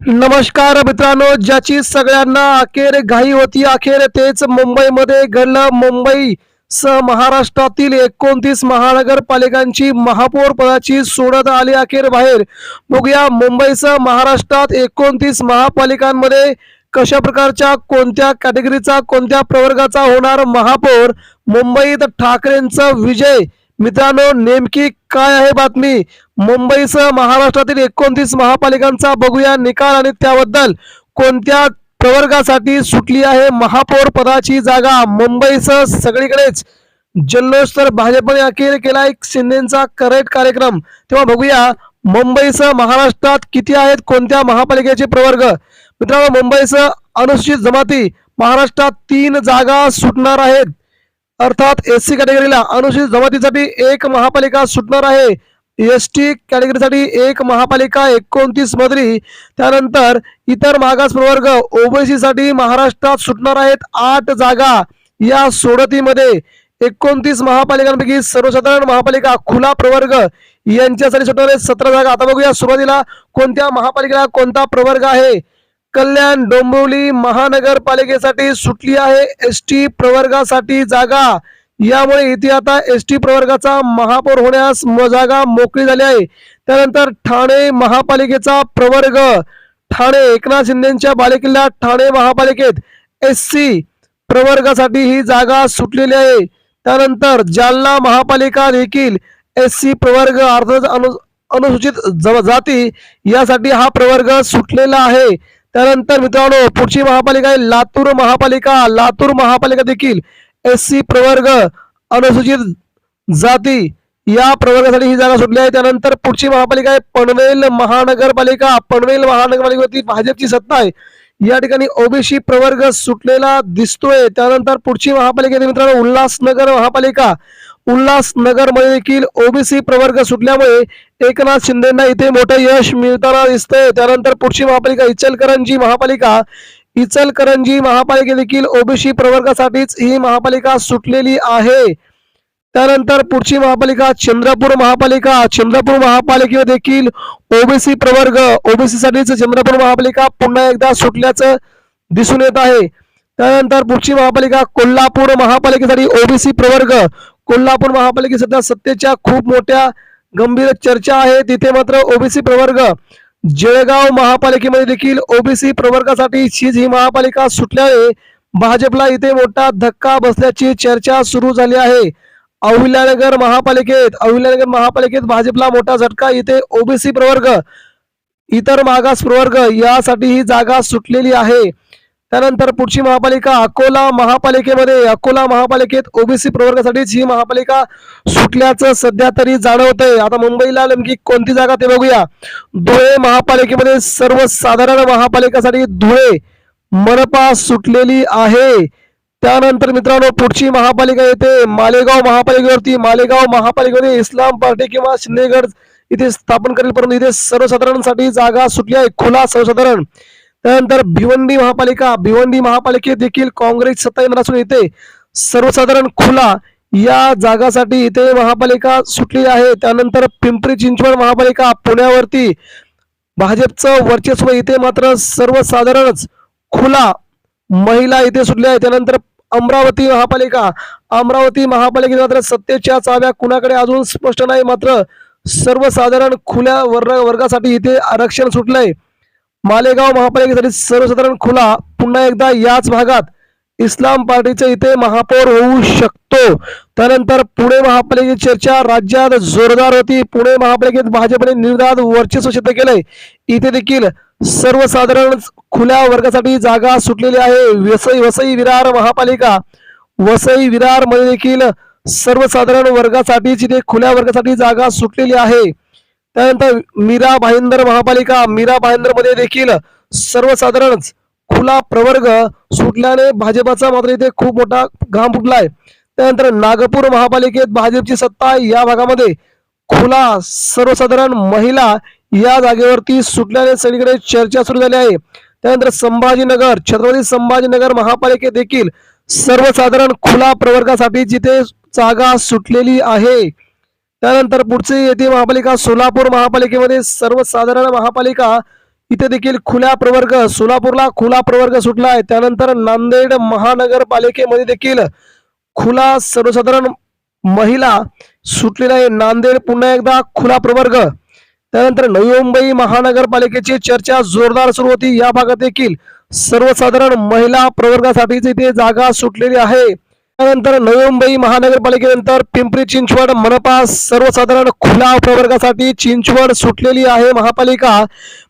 नमस्कार मित्रांनो ज्याची सगळ्यांना अखेर घाई होती अखेर तेच मुंबईमध्ये घडलं. मुंबई सह महाराष्ट्रातील एकोणतीस महानगरपालिकांची महापौर पदाची सोडत आली अखेर बाहेर. बघूया मुंबईसह महाराष्ट्रात एकोणतीस महापालिकांमध्ये कशा प्रकारच्या कोणत्या कॅटेगरीचा कोणत्या प्रवर्गाचा होणार महापौर? मुंबईत ठाकरेंचा विजय मित्रांनो नेमकी काय आहे बातमी? मुंबईसह महाराष्ट्रातील एकोणतीस महापालिकांचा बघूया निकाल आणि त्याबद्दल. कोणत्या प्रवर्गासाठी सुटली आहे महापौर पदाची जागा? मुंबईसह सगळीकडेच. जल्लोष तर भाजपने अखेर केला एक शिंदेचा करेक्ट कार्यक्रम. तेव्हा बघूया मुंबईसह महाराष्ट्रात किती आहेत कोणत्या महापालिकेचे प्रवर्ग? मित्रांनो मुंबईसह अनुसूचित जमाती महाराष्ट्रात तीन जागा सुटणार आहेत. अर्थात एस सी कॅटेगरीला अनुसूचित जमातीसाठी एक महापालिका सुटणार आहे. एस टी कॅटेगरीसाठी एक महापालिका एकोणतीस मधली. त्यानंतर इतर मागास प्रवर्ग ओबीसीसाठी महाराष्ट्रात सुटणार आहेत आठ जागा. या सोडतीमध्ये एकोणतीस महापालिकांपैकी सर्वसाधारण महापालिका खुला प्रवर्ग यांच्यासाठी सुटणार आहेत सतरा जागा. आता बघूया सुरुवातीला कोणत्या महापालिकेला कोणता प्रवर्ग आहे? कल्याण डोंबिवली महानगरपालिकेसाठी सुटली आहे. एस टी प्रवर्गासाठी जागा. यामुळे इथे आता एस टी प्रवर्गाचा महापौर होण्यास जागा मोकळी झाली आहे. त्यानंतर ठाणे महापालिकेचा प्रवर्ग. ठाणे एकनाथ शिंदेच्या बालेकिल्ला ठाणे महापालिकेत एस सी प्रवर्गासाठी ही जागा सुटलेली आहे. त्यानंतर जालना महापालिका देखील एस सी प्रवर्ग अर्थात अनु अनुसूचित जाती यासाठी हा प्रवर्ग सुटलेला आहे. त्यानंतर मित्रांनो पुढची महापालिका आहे लातूर महापालिका. लातूर महापालिका देखील एस सी प्रवर्ग अनुसूचित जाती या प्रवर्गासाठी ही जागा सुटली आहे. त्यानंतर पुढची महापालिका आहे पनवेल महानगरपालिका. पनवेल महानगरपालिकेवरती भाजपची सत्ता आहे. या ठिकाणी ओबीसी प्रवर्ग सुटलेला दिसतोय. त्यानंतर पुढची महापालिका मित्रांनो उल्हासनगर महापालिका. उल्हासनगरमध्ये देखील ओबीसी प्रवर्ग सुटल्यामुळे एकनाथ शिंदेना इथे मोठं यश मिळताना दिसतंय. त्यानंतर पुढची महापालिका इचलकरंजी महापालिका. इचलकरंजी महापालिका देखील ओबीसी प्रवर्गासाठीच ही महापालिका सुटलेली आहे. त्यानंतर पुढची महापालिका चंद्रपूर महापालिका. चंद्रपूर महापालिकेवर देखील ओबीसी प्रवर्ग ओबीसी साठीच चंद्रपूर महापालिका पुन्हा एकदा सुटल्याचं दिसून येत आहे. त्यानंतर पुढची महापालिका कोल्हापूर महापालिकेसाठी ओबीसी प्रवर्ग कोल्हापूर महापालिकेत सध्या सत्तेच्या खूप मोठ्या गंभीर चर्चा आहे. तिथे मात्र ओबीसी प्रवर्ग जळगाव महापालिकेमध्ये देखील ओबीसी प्रवर्गासाठी हीच ही महापालिका सुटल्याने भाजपला इथे मोठा धक्का बसल्याची चर्चा सुरू झाली आहे. अहिल्यानगर महापालिकेत अहिल्यानगर महापालिकेत भाजपला मोठा झटका. इथे ओबीसी प्रवर्ग इतर मागास प्रवर्ग यासाठी ही जागा सुटलेली आहे. त्यानंतर पुढची महापालिका अकोला महापालिकेमध्ये. अकोला महापालिकेत ओबीसी प्रवर्गासाठीच ही महापालिका सुटल्याचं सध्या तरी जाणवतंय. आता मुंबईला नेमकी कोणती जागा ते बघूया. धुळे महापालिकेमध्ये सर्वसाधारण महापालिकासाठी धुळे मनपा सुटलेली आहे. त्यानंतर मित्रांनो पुढची महापालिका येते. मालेगाव महापालिकेवरती. मालेगाव महापालिकेमध्ये इस्लाम पार्टी किंवा शिंदेगड इथे स्थापन करेल परंतु इथे सर्वसाधारणसाठी जागा सुटली आहे. खुला सर्वसाधारण. त्यानंतर भिवंडी महापालिका भिवंडी महापालिकेत देखील काँग्रेस सत्ता येणार असून इथे सर्वसाधारण खुला या जागासाठी इथे महापालिका सुटली आहे. त्यानंतर पिंपरी चिंचवड महापालिका पुण्यावरती भाजपचं वर्चस्व इथे मात्र सर्वसाधारणच खुला महिला इथे सुटल्या आहे त्यानंतर अमरावती महापालिका अमरावती महापालिकेत मात्र सत्तेच्या चाव्या कुणाकडे अजून स्पष्ट नाही. मात्र सर्वसाधारण खुल्या वर्ग वर्गासाठी इथे आरक्षण सुटलंय. मालेगाव महापालिकेसाठी सर्वसाधारण खुला. पुन्हा एकदा याच भागात इस्लाम पार्टीचे इथे महापौर होऊ शकतो. त्यानंतर पुणे महापालिकेची चर्चा राज्यात जोरदार होती. पुणे महापालिकेत भाजपने निर्धार वर्चस्व सिद्ध केलंय. इथे देखील सर्वसाधारण खुल्या वर्गासाठी जागा सुटलेली आहे. वसई वसई विरार महापालिका. वसई विरारमध्ये देखील सर्वसाधारण वर्गासाठी जिथे खुल्या वर्गासाठी जागा सुटलेली आहे. त्यानंतर मीरा भाईंदर महापालिका मीरा भाईंदरमध्ये देखील सर्वसाधारणच खुला प्रवर्ग सुटल्याने भाजपाचा मात्र इथे खूप मोठा घाम फुटलाय. त्यानंतर नागपूर महापालिकेत भाजपची सत्ता या भागामध्ये खुला सर्वसाधारण महिला या जागेवरती सुटल्याने सगळीकडे चर्चा सुरू झाली आहे. त्यानंतर संभाजीनगर छत्रपती संभाजीनगर महापालिकेत देखील सर्वसाधारण खुला प्रवर्गासाठी जिथे जागा सुटलेली आहे. त्यानंतर पुढची येते महापालिका सोलापूर महापालिकेमध्ये सर्वसाधारण महापालिका. इथे देखील खुला प्रवर्ग सोलापूरला खुला प्रवर्ग सुटला आहे त्यानंतर नांदेड महानगरपालिकेमध्ये देखील खुला सर्वसाधारण महिला सुटलेला आहे. नांदेड पुन्हा एकदा खुला प्रवर्ग. त्यानंतर नवी मुंबई महानगरपालिकेची चर्चा जोरदार सुरू होती. या भागात देखील सर्वसाधारण महिला प्रवर्गासाठीच इथे जागा सुटलेली आहे. त्यानंतर नवी मुंबई महानगरपालिकेनंतर पिंपरी चिंचवड मनपा सर्वसाधारण खुला प्रवर्गासाठी चिंचवड सुटलेली आहे महापालिका.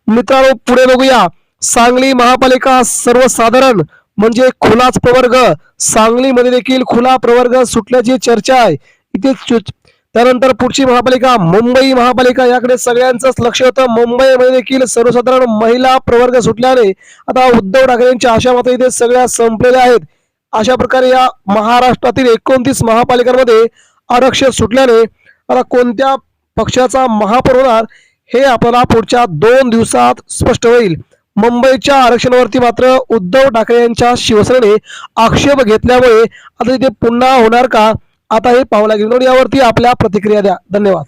मित्रांनो पुढे बघूया. सांगली महापालिका सर्वसाधारण म्हणजे खुलाच प्रवर्ग. सांगलीमध्ये देखील खुला प्रवर्ग सुटल्याची चर्चा आहे. इथे त्यानंतर पुढची महापालिका मुंबई महापालिका याकडे सगळ्यांचंच लक्ष होतं. मुंबईमध्ये देखील सर्वसाधारण महिला प्रवर्ग सुटल्याने आता उद्धव ठाकरेंच्या आशा मात्र इथे सगळ्या संपलेल्या आहेत. अशा प्रकारे या महाराष्ट्रातील एकोणतीस महापालिकांमध्ये आरक्षण सुटल्याने आता कोणत्या पक्षाचा महापौर होणार हे आपल्याला पुढच्या दोन दिवसात स्पष्ट होईल. मुंबईच्या आरक्षणावरती मात्र उद्धव ठाकरे यांच्या शिवसेनेने आक्षेप घेतल्यामुळे आता तिथे पुन्हा होणार का? आता हे पाहावं लागेल. यावरती आपल्या प्रतिक्रिया द्या. धन्यवाद.